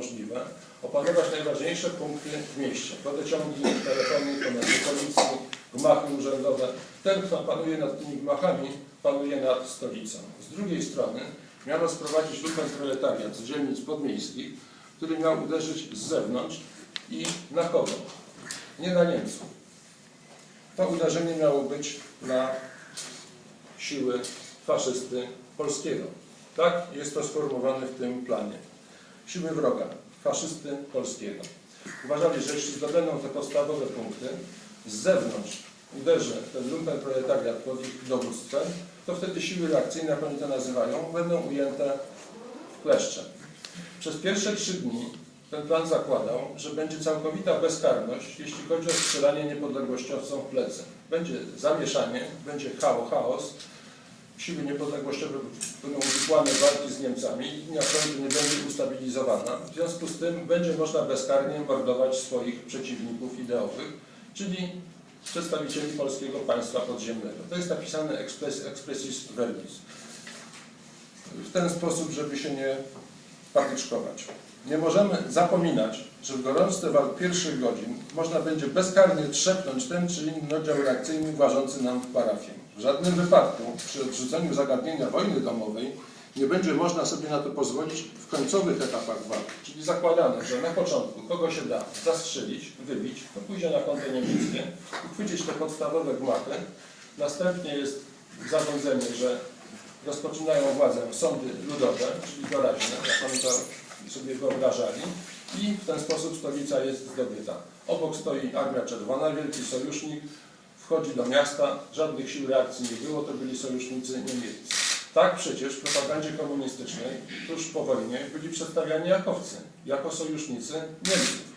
możliwe, opanować najważniejsze punkty w mieście. Wodociągi, telefony, komendy policji, gmachy urzędowe. Ten, kto panuje nad tymi gmachami, panuje nad stolicą. Z drugiej strony miano sprowadzić lupenproletariat z dzielnic podmiejskich, który miał uderzyć z zewnątrz i na kogo? Nie na Niemców. To uderzenie miało być na siły faszysty polskiego. Tak jest to sformułowane w tym planie. Siły wroga, faszysty polskiego. Uważali, że jeśli zdobędą te podstawowe punkty, z zewnątrz uderzy ten lumpenproletariat pod ich dowództwem, to wtedy siły reakcyjne, jak oni to nazywają, będą ujęte w kleszcze. Przez pierwsze trzy dni ten plan zakładał, że będzie całkowita bezkarność, jeśli chodzi o strzelanie niepodległościowcom w plecy. Będzie zamieszanie, będzie chaos, chaos, siły niepodległościowe będą uwikłane w walki z Niemcami, linia frontu nie będzie ustabilizowana. W związku z tym będzie można bezkarnie mordować swoich przeciwników ideowych, czyli przedstawicieli polskiego państwa podziemnego. To jest napisane expres, expressis verbis. W ten sposób, żeby się nie patyczkować. Nie możemy zapominać, że w gorączce walk pierwszych godzin można będzie bezkarnie trzepnąć ten czy inny oddział reakcyjny łażący nam w parafię. W żadnym wypadku przy odrzuceniu zagadnienia wojny domowej nie będzie można sobie na to pozwolić w końcowych etapach walk. Czyli zakładane, że na początku kogo się da zastrzelić, wybić, to pójdzie na konto niemieckie, uchwycić te podstawowe gmachy. Następnie jest zarządzenie, że rozpoczynają władzę sądy ludowe, czyli doraźne, jak oni to sobie wyobrażali i w ten sposób stolica jest zdobyta. Obok stoi Armia Czerwona, wielki sojusznik, wchodzi do miasta, żadnych sił reakcji nie było, to byli sojusznicy niemieccy. Tak przecież w propagandzie komunistycznej tuż po wojnie byli przedstawiani jakowcy, jako sojusznicy Niemców.